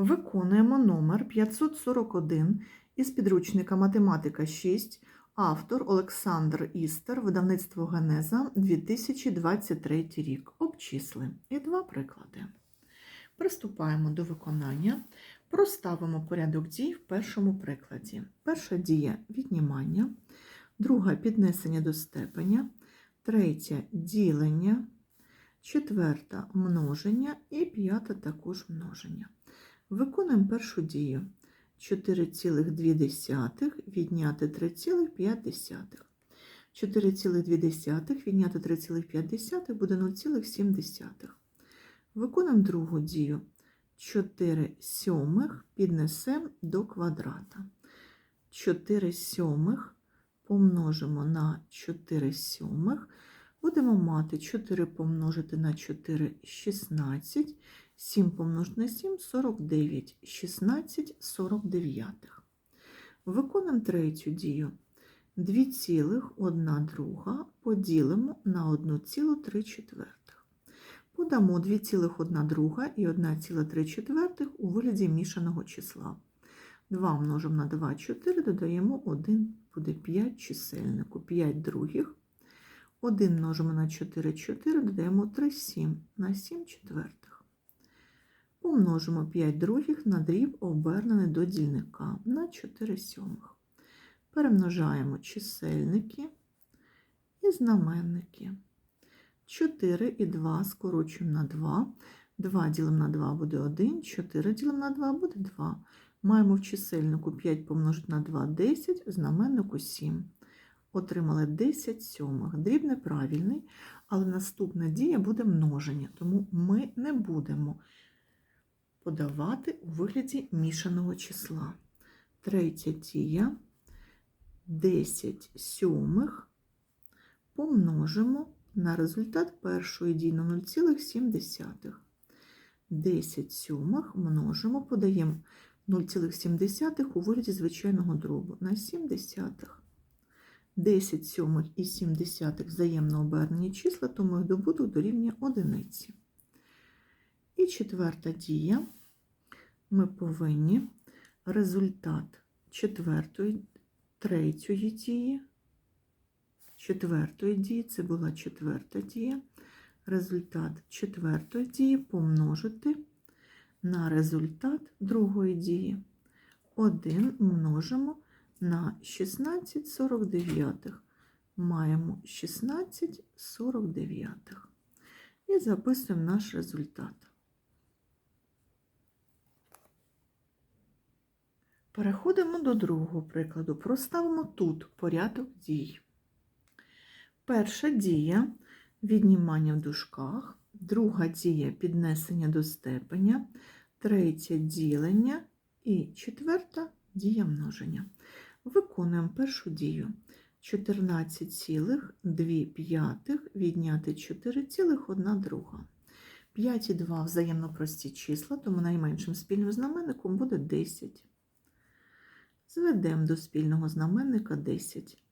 Виконуємо номер 541 із підручника Математика 6, автор Олександр Істер, видавництво Генеза 2023 рік. Обчисли. І два приклади. Приступаємо до виконання. Проставимо порядок дій в першому прикладі. Перша дія віднімання, друга піднесення до степеня, третя ділення, четверта множення і п'ята також множення. Виконуємо першу дію. 4,2 відняти 3,5. 4,2 відняти 3,5 буде 0,7. Виконуємо другу дію. 4 сьомих піднесемо до квадрата. 4 сьомих помножимо на 4 сьомих. Будемо мати 4 помножити на 4 – 16, 7 помножити на 7 – 49, 16 – 49. Виконуємо третю дію. 2,1 друга поділимо на 1,3 четвертих. Подамо 2,1 друга і 1,3 четвертих у вигляді мішаного числа. 2 множимо на 2 – 4, додаємо 1, буде 5 чисельнику, 5 других. 1 множимо на 4 – 4, додаємо 3 – 7, на 7 четвертих. Помножимо 5 других на дріб, обернений до дільника, на 4 сьомих. Перемножаємо чисельники і знаменники. 4 і 2 скорочуємо на 2. 2 ділимо на 2 буде 1, 4 ділимо на 2 буде 2. Маємо в чисельнику 5 помножити на 2 – 10, в знаменнику 7. Отримали 10 сьомих. Дріб неправильний, але наступна дія буде множення, тому ми не будемо подавати у вигляді мішаного числа. Третя дія 10 сьомих помножимо на результат першої дії на 0,7. 10 сьомих множимо, подаємо 0,7 у вигляді звичайного дробу на 7 десятих. 10 сьомих і 7 десятих взаємно обернені числа, тому їх добуток дорівнює одиниці. І четверта дія. Ми повинні результат четвертої, третьої дії, четвертої дії, це була четверта дія, результат четвертої дії помножити на результат другої дії. 1 множимо на 16 49. Маємо 16 49. І записуємо наш результат. Переходимо до другого прикладу. Проставимо тут порядок дій. Перша дія віднімання в дужках, друга дія піднесення до степеня, третя ділення і четверта дія множення. Виконуємо першу дію. 14,2 відняти 4,1 друга. 5 і 2 взаємно прості числа, тому найменшим спільним знаменником буде 10. Зведемо до спільного знаменника 10.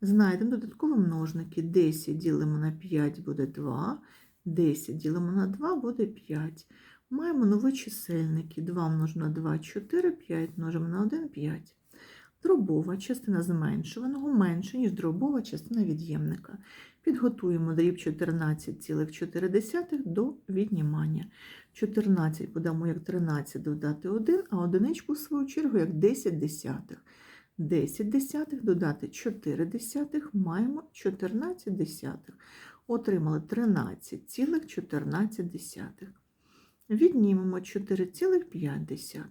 Знайдемо додаткові множники. 10 ділимо на 5 буде 2, 10 ділимо на 2 буде 5. Маємо нові чисельники. 2 множимо на 2 – 4, 5 множимо на 1 – 5. Дробова частина зменшуваного менше, ніж дробова частина від'ємника. Підготуємо дріб 14,4 до віднімання. 14 подамо як 13 додати 1, а одиничку, в свою чергу, як 10 десятих. 10 десятих додати 4 десятих, маємо 14 десятих. Отримали 13,14. Віднімемо 4,5.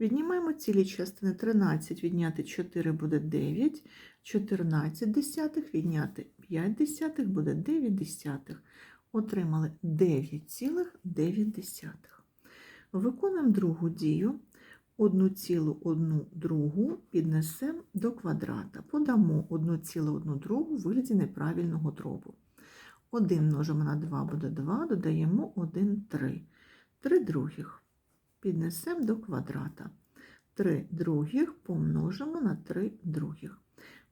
Віднімаємо цілі частини 13, відняти 4 буде 9, 14 десятих, відняти 5 десятих буде 9 десятих. Отримали 9,9. Виконуємо другу дію. 1,1 другу піднесемо до квадрата. Подамо 1,1 другу в вигляді неправильного дробу. 1 множимо на 2 буде 2, додаємо 1 – 3. 3 других піднесемо до квадрата. 3 других помножимо на 3 других.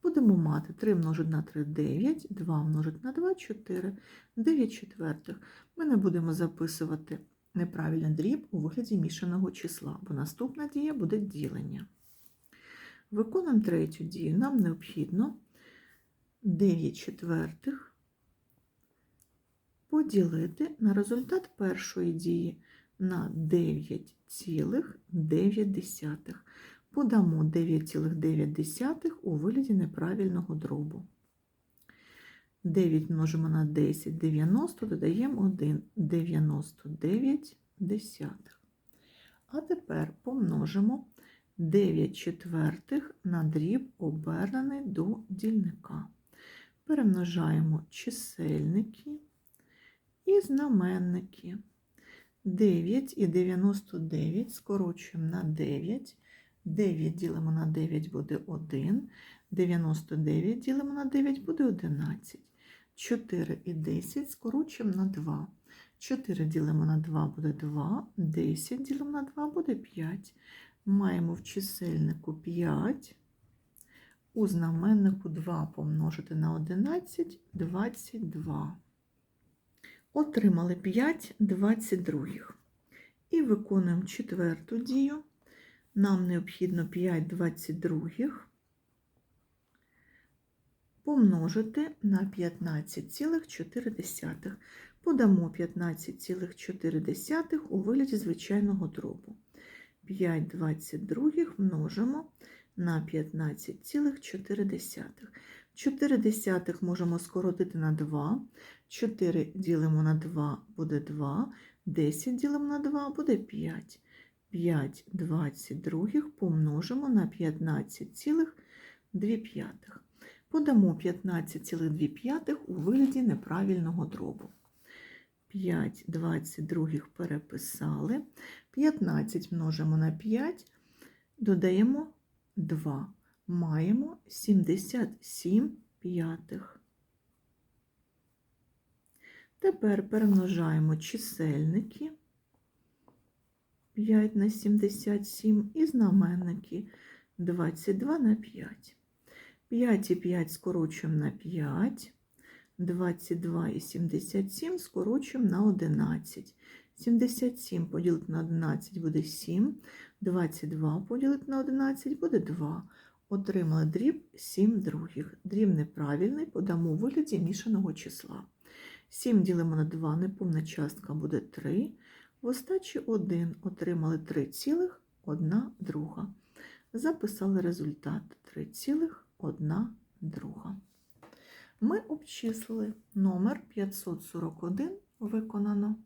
Будемо мати 3 множити на 3 – 9, 2 множити на 2 – 4, 9 четвертих. Ми не будемо записувати неправильний дріб у вигляді мішаного числа, бо наступна дія буде ділення. Виконуємо третю дію. Нам необхідно 9 четвертих поділити на результат першої дії на 9,9. Подамо 9,9 у вигляді неправильного дробу. 9 множимо на 10, 90, додаємо 1, 99 десятих. А тепер помножимо 9 четвертих на дріб, обернений до дільника. Перемножаємо чисельники і знаменники. 9 і 99 скорочуємо на 9. 9 ділимо на 9 буде 1. 99 ділимо на 9 буде 11. 4 і 10 скорочуємо на 2. 4 ділимо на 2 буде 2. 10 ділимо на 2 буде 5. Маємо в чисельнику 5. У знаменнику 2 помножити на 11 22. Отримали 5 22. І виконуємо четверту дію. Нам необхідно 5 22 помножити на 15,4. Подамо 15,4 у вигляді звичайного дробу. 5 22 множимо на 15,4. 4 десятих можемо скоротити на 2. 4 ділимо на 2 буде 2. 10 ділимо на 2 буде 5. 5 22 помножимо на 15,2. Подамо 15,2 у вигляді неправильного дробу. 5 22 переписали. 15 множимо на 5, додаємо 2. Маємо 77 п'ятих. Тепер перемножаємо чисельники 5 на 77 і знаменники 22 на 5. 5 і 5 скорочуємо на 5, 22 і 77 скорочуємо на 11. 77 поділити на 11 буде 7, 22 поділити на 11 буде 2. Отримали дріб 7 других. Дріб неправильний, подамо у вигляді мішаного числа. 7 ділимо на 2, неповна частка буде 3. В остачі 1 отримали 3,1 друга. Записали результат 3,1 друга. Ми обчислили номер 541 виконано.